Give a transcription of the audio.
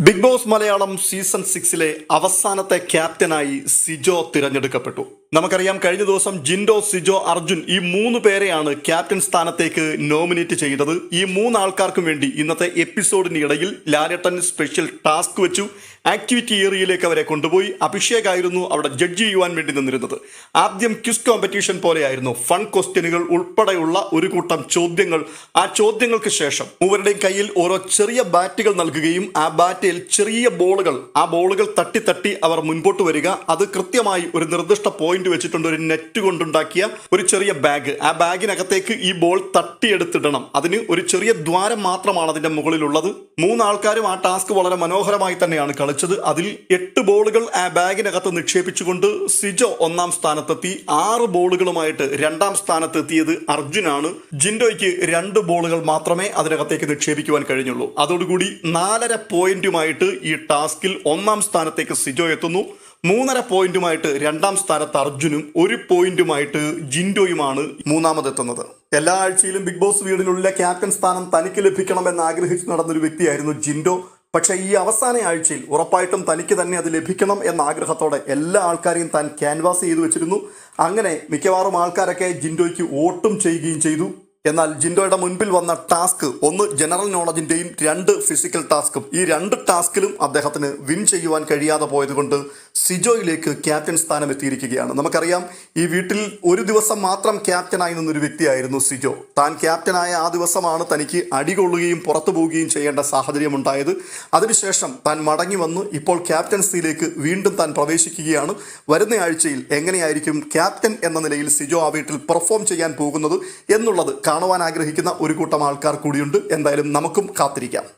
Big boss Malayalam season സിക്സിലെ അവസാനത്തെ ക്യാപ്റ്റനായി സിജോ തിരഞ്ഞെടുക്കപ്പെട്ടു. നമുക്കറിയാം കഴിഞ്ഞ ദിവസം ജിൻഡോ സിജോ അർജുൻ ഈ മൂന്ന് പേരെയാണ് ക്യാപ്റ്റൻ സ്ഥാനത്തേക്ക് നോമിനേറ്റ് ചെയ്തത്. ഈ മൂന്ന് ആൾക്കാർക്കും വേണ്ടി ഇന്നത്തെ എപ്പിസോഡിന് ഇടയിൽ ലാലേട്ടൻ സ്പെഷ്യൽ ടാസ്ക് വെച്ചു. ആക്ടിവിറ്റി ഏരിയയിലേക്ക് അവരെ കൊണ്ടുപോയി. അഭിഷേക് ആയിരുന്നു അവിടെ ജഡ്ജ് ചെയ്യുവാൻ വേണ്ടി നിന്നിരുന്നത്. ആദ്യം ക്വിസ് കോമ്പറ്റീഷൻ പോലെയായിരുന്നു. ഫൺ ക്വസ്റ്റ്യനുകൾ ഉൾപ്പെടെയുള്ള ഒരു കൂട്ടം ചോദ്യങ്ങൾ. ആ ചോദ്യങ്ങൾക്ക് ശേഷം മൂവരുടെയും കയ്യിൽ ഓരോ ചെറിയ ബാറ്റുകൾ നൽകുകയും ആ ബാറ്റിൽ ചെറിയ ബോളുകൾ ആ ബോളുകൾ തട്ടി തട്ടി അവർ മുൻപോട്ട് വരിക. അത് കൃത്യമായി ഒരു നിർദ്ദിഷ്ട പോയിന്റ് വെച്ചിട്ടുണ്ട് ഒരു നെറ്റ് കൊണ്ടുണ്ടാക്കിയ ഒരു ചെറിയ ബാഗ് ആ ബാഗിനകത്തേക്ക് ഈ ബോൾ തട്ടിയെടുത്തിടണം. അതിന് ഒരു ചെറിയ ദ്വാരം മാത്രമാണ് അതിന്റെ മുകളിലുള്ളത്. മൂന്നാൾക്കാരും ആ ടാസ്ക് വളരെ മനോഹരമായി തന്നെയാണ് കളിച്ചത്. അതിൽ എട്ട് ബോളുകൾ ആ ബാഗിനകത്ത് നിക്ഷേപിച്ചുകൊണ്ട് സിജോ ഒന്നാം സ്ഥാനത്തെത്തി. ആറ് ബോളുകളുമായിട്ട് രണ്ടാം സ്ഥാനത്തെത്തിയത് അർജുനാണ്. ജിൻഡോയ്ക്ക് രണ്ട് ബോളുകൾ മാത്രമേ അതിനകത്തേക്ക് നിക്ഷേപിക്കുവാൻ കഴിഞ്ഞുള്ളൂ. അതോടുകൂടി നാലര പോയിന്റുമായിട്ട് ഈ ടാസ്കിൽ ഒന്നാം സ്ഥാനത്തേക്ക് സിജോ എത്തുന്നു. മൂന്നര പോയിന്റുമായിട്ട് രണ്ടാം സ്ഥാനത്ത് അർജുനും ഒരു പോയിന്റുമായിട്ട് ജിൻഡോയുമാണ് മൂന്നാമതെത്തുന്നത്. എല്ലാ ആഴ്ചയിലും ബിഗ് ബോസ് വീടിനുള്ളിലെ ക്യാപ്റ്റൻ സ്ഥാനം തനിക്ക് ലഭിക്കണമെന്ന് ആഗ്രഹിച്ച് നടന്നൊരു വ്യക്തിയായിരുന്നു ജിൻഡോ. പക്ഷേ ഈ അവസാന ആഴ്ചയിൽ ഉറപ്പായിട്ടും തനിക്ക് തന്നെ അത് ലഭിക്കണം എന്ന ആഗ്രഹത്തോടെ എല്ലാ ആൾക്കാരെയും താൻ ക്യാൻവാസ് ചെയ്തു വെച്ചിരുന്നു. അങ്ങനെ മിക്കവാറും ആൾക്കാരൊക്കെ ജിൻഡോയ്ക്ക് വോട്ടും ചെയ്യുകയും ചെയ്തു. എന്നാൽ ജിൻഡോയുടെ മുൻപിൽ വന്ന ടാസ്ക് ഒന്ന് ജനറൽ നോളജിന്റെയും രണ്ട് ഫിസിക്കൽ ടാസ്കും. ഈ രണ്ട് ടാസ്കിലും അദ്ദേഹത്തിന് വിൻ ചെയ്യുവാൻ കഴിയാതെ പോയതുകൊണ്ട് സിജോയിലേക്ക് ക്യാപ്റ്റൻ സ്ഥാനം എത്തിയിരിക്കുകയാണ് നമുക്കറിയാം ഈ വീട്ടിൽ ഒരു ദിവസം മാത്രം ക്യാപ്റ്റനായി നിന്നൊരു വ്യക്തിയായിരുന്നു സിജോ. താൻ ക്യാപ്റ്റനായ ആ ദിവസമാണ് തനിക്ക് അടികൊള്ളുകയും പുറത്തു പോവുകയും ചെയ്യേണ്ട സാഹചര്യം ഉണ്ടായത് അതിനുശേഷം താൻ മടങ്ങി വന്നു. ഇപ്പോൾ ക്യാപ്റ്റൻസിയിലേക്ക് വീണ്ടും താൻ പ്രവേശിക്കുകയാണ്. വരുന്ന ആഴ്ചയിൽ എങ്ങനെയായിരിക്കും ക്യാപ്റ്റൻ എന്ന നിലയിൽ സിജോ ആ വീട്ടിൽ പെർഫോം ചെയ്യാൻ പോകുന്നത് എന്നുള്ളത് കാണുവാൻ ആഗ്രഹിക്കുന്ന ഒരു കൂട്ടം ആൾക്കാർ കൂടിയുണ്ട്. എന്തായാലും നമുക്കും കാത്തിരിക്കാം.